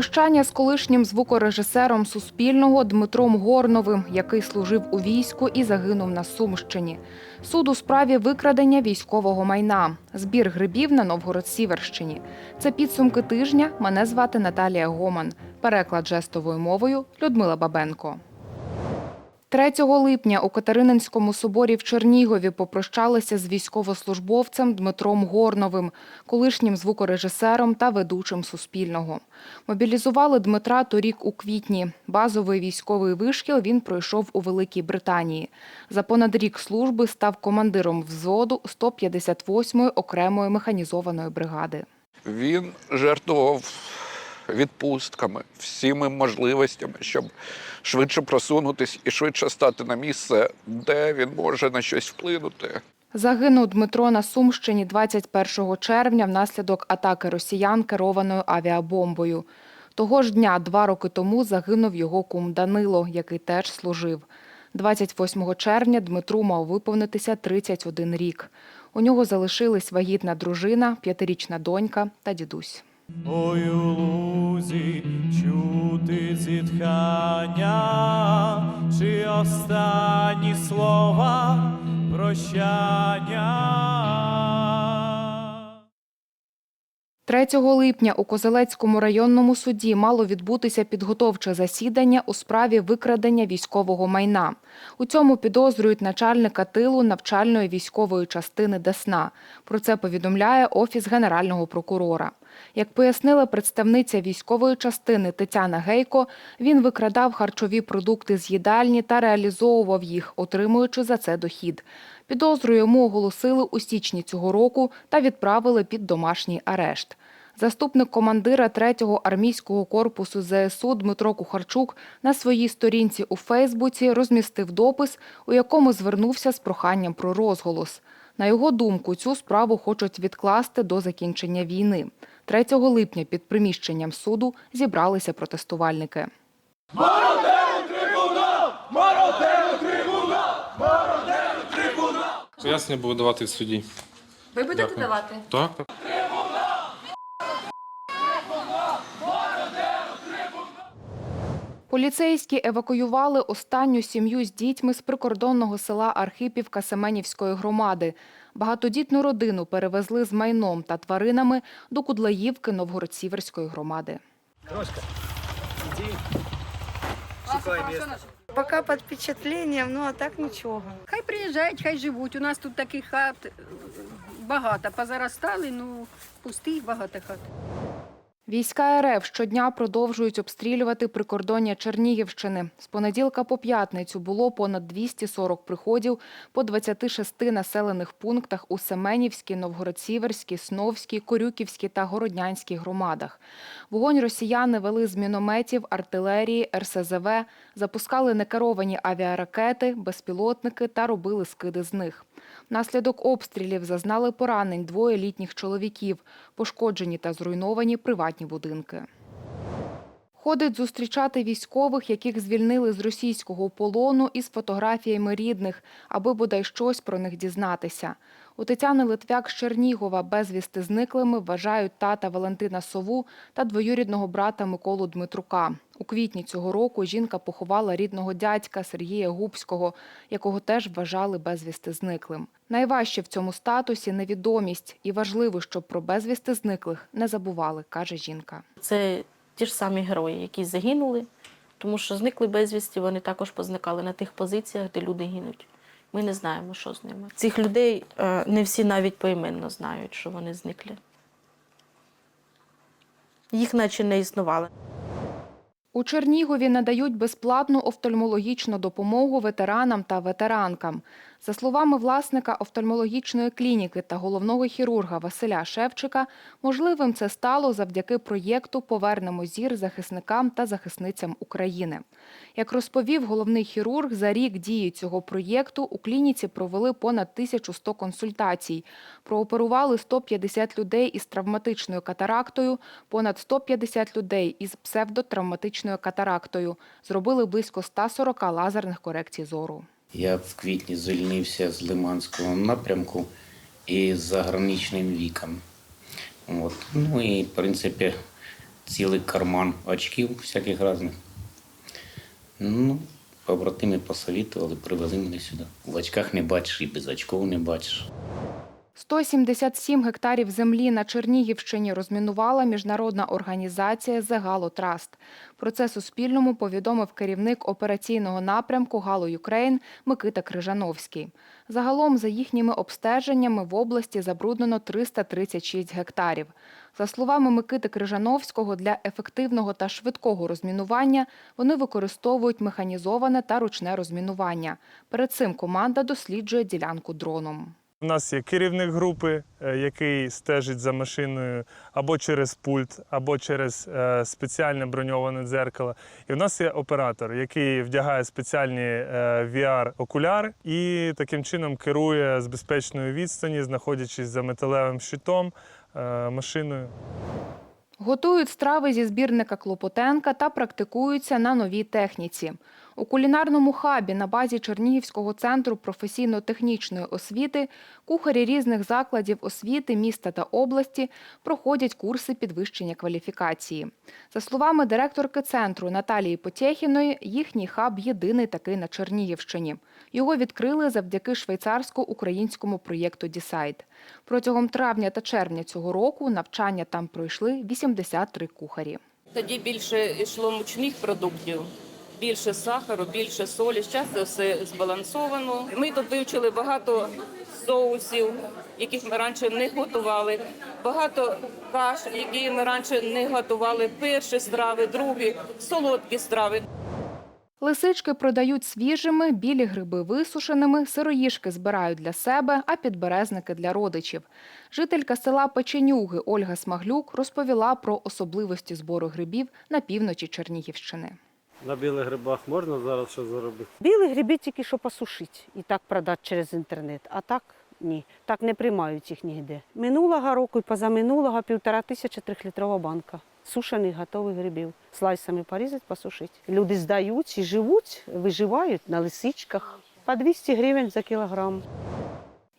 Прощання з колишнім звукорежисером Суспільного Дмитром Горновим, який служив у війську і загинув на Сумщині. Суд у справі викрадення військового майна. Збір грибів на Новгород-Сіверщині. Це підсумки тижня. Мене звати Наталія Гоман. Переклад жестовою мовою Людмила Бабенко. 3 липня у Катерининському соборі в Чернігові попрощалися з військовослужбовцем Дмитром Горновим, колишнім звукорежисером та ведучим Суспільного. Мобілізували Дмитра торік у квітні. Базовий військовий вишкіл він пройшов у Великій Британії. За понад рік служби став командиром взводу 158-ї окремої механізованої бригади. Він жертвував відпустками, всіми можливостями, щоб швидше просунутись і швидше стати на місце, де він може на щось вплинути. Загинув Дмитро на Сумщині 21 червня внаслідок атаки росіян керованою авіабомбою. Того ж дня, два роки тому, загинув його кум Данило, який теж служив. 28 червня Дмитру мав виповнитися 31 рік. У нього залишились вагітна дружина, п'ятирічна донька та дідусь. Ой, у лузі чути зітхання, чи останні слова прощання. 3 липня у Козелецькому районному суді мало відбутися підготовче засідання у справі викрадення військового майна. У цьому підозрюють начальника тилу навчальної військової частини Десна. Про це повідомляє Офіс Генерального прокурора. Як пояснила представниця військової частини Тетяна Гейко, він викрадав харчові продукти з їдальні та реалізовував їх, отримуючи за це дохід. Підозру йому оголосили у січні цього року та відправили під домашній арешт. Заступник командира 3-го армійського корпусу ЗСУ Дмитро Кухарчук на своїй сторінці у Фейсбуці розмістив допис, у якому звернувся з проханням про розголос. На його думку, цю справу хочуть відкласти до закінчення війни. 3 липня під приміщенням суду зібралися протестувальники. Пояснення буду давати в суді. Ви будете Дякую. давати? Так, так. Поліцейські евакуювали останню сім'ю з дітьми з прикордонного села Архипівка Семенівської громади. Багатодітну родину перевезли з майном та тваринами до Кудлаївки Новгород-Сіверської громади. Пока под впечатлением, ну а так нічого. Хай приїжджають, хай живуть. У нас тут таких хат багато. Позаростали, ну пустих багато хат. Війська РФ щодня продовжують обстрілювати прикордоння Чернігівщини. З понеділка по п'ятницю було понад 240 приходів по 26 населених пунктах у Семенівській, Новгород-Сіверській, Сновській, Корюківській та Городнянській громадах. Вогонь росіяни вели з мінометів, артилерії, РСЗВ, запускали некеровані авіаракети, безпілотники та робили скиди з них. Внаслідок обстрілів зазнали поранень двоє літніх чоловіків, пошкоджені та зруйновані приватні будинки. Ходить зустрічати військових, яких звільнили з російського полону із фотографіями рідних, аби бодай щось про них дізнатися. У Тетяни Литвяк з Чернігова безвісти зниклими вважають тата Валентина Сову та двоюрідного брата Миколу Дмитрука. У квітні цього року жінка поховала рідного дядька Сергія Губського, якого теж вважали безвісти зниклим. Найважче в цьому статусі невідомість, і важливо, щоб про безвісти зниклих не забували, каже жінка. Це ті ж самі герої, які загинули, тому що зникли безвісті, вони також позникали на тих позиціях, де люди гинуть. Ми не знаємо, що з ними. Цих людей е, не всі навіть поіменно знають, що вони зникли. Їх наче не існувало. У Чернігові надають безплатну офтальмологічну допомогу ветеранам та ветеранкам. За словами власника офтальмологічної клініки та головного хірурга Василя Шевчика, можливим це стало завдяки проєкту Повернемо зір захисникам та захисницям України. Як розповів головний хірург, за рік дії цього проєкту у клініці провели понад 1100 консультацій. Прооперували 150 людей із травматичною катарактою, понад 150 людей із псевдотравматичною катарактою. Зробили близько 140 лазерних корекцій зору. Я в квітні звільнився з Лиманського напрямку і з заграничним віком. От. Ну і, в принципі, цілий карман очків всяких різних. Ну, побратими посовітували, привели мене сюди. В очках не бачиш і без очков не бачиш. 177 гектарів землі на Чернігівщині розмінувала міжнародна організація The Galo. Про це Суспільному повідомив керівник операційного напрямку Гало Юкрейн Микита Крижановський. Загалом, за їхніми обстеженнями, в області забруднено 336 гектарів. За словами Микити Крижановського, для ефективного та швидкого розмінування вони використовують механізоване та ручне розмінування. Перед цим команда досліджує ділянку дроном. У нас є керівник групи, е, який стежить за машиною або через пульт, або через е, спеціальне броньоване дзеркало. І в нас є оператор, який вдягає спеціальні е, VR-окуляри і таким чином керує з безпечної відстані, знаходячись за металевим щитом машиною. Готують страви зі збірника Клопотенка та практикуються на новій техніці. У кулінарному хабі на базі Чернігівського центру професійно-технічної освіти кухарі різних закладів освіти міста та області проходять курси підвищення кваліфікації. За словами директорки центру Наталії Потєхіної, їхній хаб єдиний такий на Чернігівщині. Його відкрили завдяки швейцарсько-українському проєкту «Дісайд». Протягом травня та червня цього року навчання там пройшли 83 кухарі. Тоді більше йшло мучних продуктів, більше сахару, більше солі. Зараз це все збалансовано. Ми тут вивчили багато соусів, яких ми раніше не готували, багато каш, які ми раніше не готували. Перші страви, другі, солодкі страви. Лисички продають свіжими, білі гриби висушеними, сироїжки збирають для себе, а підберезники для родичів. Жителька села Печенюги Ольга Смаглюк розповіла про особливості збору грибів на півночі Чернігівщини. На білих грибах можна зараз що заробити? Білі гриби тільки що посушити і так продати через інтернет, а так ні. Так не приймають їх ніде. Минулого року і позаминулого півтора тисячі трьохлітрова банка сушених готових грибів. Слайсами порізати, посушити. Люди здають і живуть, виживають на лисичках. По 200 гривень за кілограм.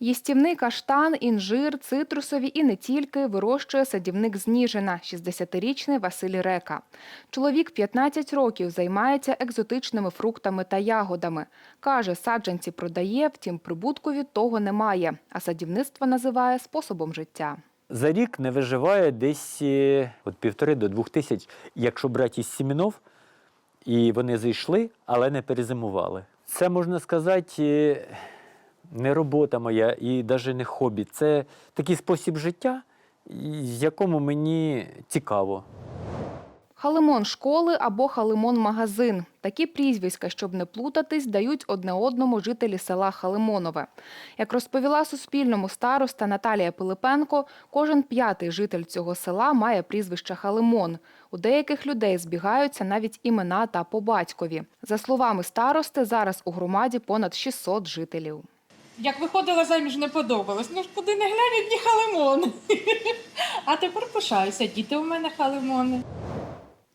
Їстівний каштан, інжир, цитрусові і не тільки вирощує садівник з Ніжина, 60-річний Василь Река. Чоловік 15 років займається екзотичними фруктами та ягодами. Каже, саджанці продає, втім прибутку від того немає, а садівництво називає способом життя. За рік не виживає десь е, от півтори до двох тисяч, якщо брати із сімінов, і вони зайшли, але не перезимували. Це можна сказати. Не робота моя і навіть не хобі. Це такий спосіб життя, і- якому мені цікаво. Халимон школи або халимон магазин. Такі прізвиська, щоб не плутатись, дають одне одному жителі села Халимонове. Як розповіла Суспільному староста Наталія Пилипенко, кожен п'ятий житель цього села має прізвище Халимон. У деяких людей збігаються навіть імена та по батькові. За словами старости, зараз у громаді понад 600 жителів. Як виходила заміж, не подобалось. Ну ж куди не глянь, одні халимони. А тепер пишаюся, діти у мене халимони.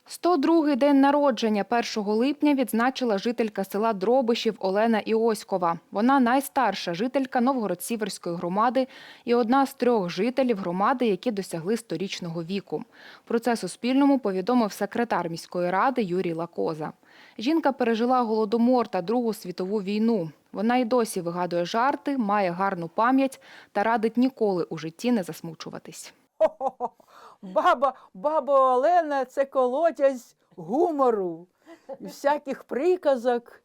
102-й день народження 1 липня відзначила жителька села Дробишів Олена Іоськова. Вона найстарша жителька Новгород-Сіверської громади і одна з трьох жителів громади, які досягли сторічного віку. Про це Суспільному повідомив секретар міської ради Юрій Лакоза. Жінка пережила голодомор та Другу світову війну. Вона й досі вигадує жарти, має гарну пам'ять та радить ніколи у житті не засмучуватись. Баба, баба Олена це колодязь гумору, всяких приказок,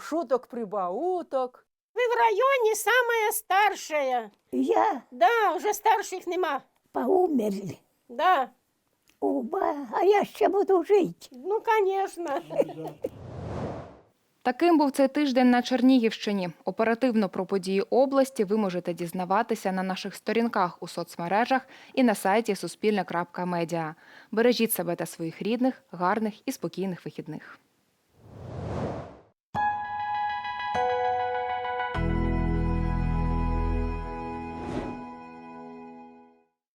шуток прибауток. Ви в районі самая старшая. Я Да, вже старших нема. поумерли. Да, Оба, а я ще буду жити. ну звісно. Таким був цей тиждень на Чернігівщині. Оперативно про події області ви можете дізнаватися на наших сторінках у соцмережах і на сайті Суспільне.Медіа. Бережіть себе та своїх рідних, гарних і спокійних вихідних.